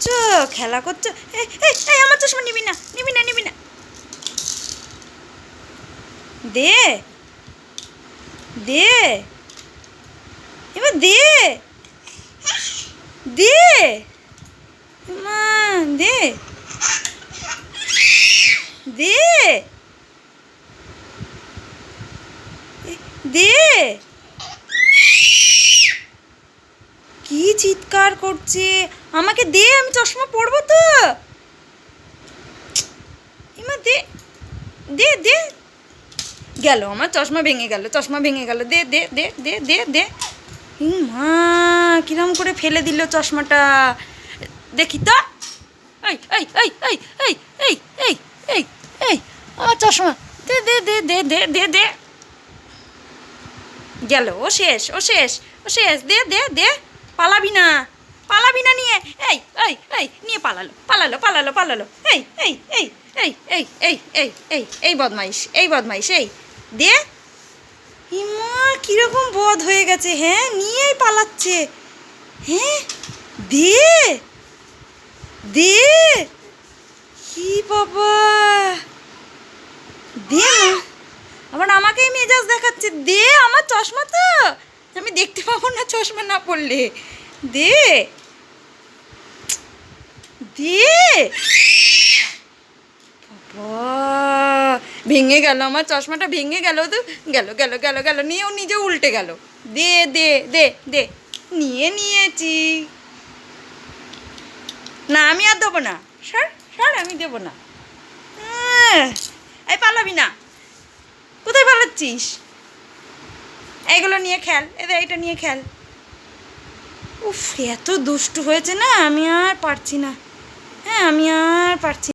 করছ? খেলা করছ? এই আমার চশমা নিবি না নিবি না নিবি না। দে। দে। এবার দে। দে। মা, দে। দে। দে কি চিৎকার করছে আমাকে দে আমি চশমা পরবো তো দে দে দে গেল আমার চশমা ভেঙে গেল চশমা ভেঙে গেল দে দে দে দে দে দে মা কিরম করে ফেলে দিল চশমাটা দেখি তো এই এই এই এই এই এই এই এই এই আমার চশমা দে দে দে দে দে দে দে গেল ও শেষ ও শেষ ও শেষ দে দে দে পালাবি না। পালাবি না নিয়ে। এই এই এই, নিয়ে পালালো পালালো পালালো পালালো। এই এই এই এই এই এই এই এই এই বদমাইশ এই বদমাইশ, এই। দে। ইমা কীরকম বদ হয়ে গেছে হ্যাঁ? নিয়েই পালাচ্ছে। হ্যাঁ? দে। দে। কি বাবা। দে না আবার আমাকেই মেজাজ দেখাচ্ছে। দে আমার চশমা তো। আমি দেখতে পাবো না চশমা না পড়লে দে। ভেঙে গেল আমার চশমাটা, ভেঙে গেল তো। গেল গেল গেল গেল, নিয়ে ও নিজে উল্টে গেল। দে দে দে দে, নিয়ে নিয়েছি। না, আমি আর দেবো না। সর সর, আমি দেবো না। এই পালাবি না। কোথায় পালাচ্ছিস? এইগুলো নিয়ে খেল, এদের এইটা নিয়ে খেল উফ, এত দুষ্টু হয়েছে না, আমি আর পারছি না হ্যাঁ আমি আর পারছি।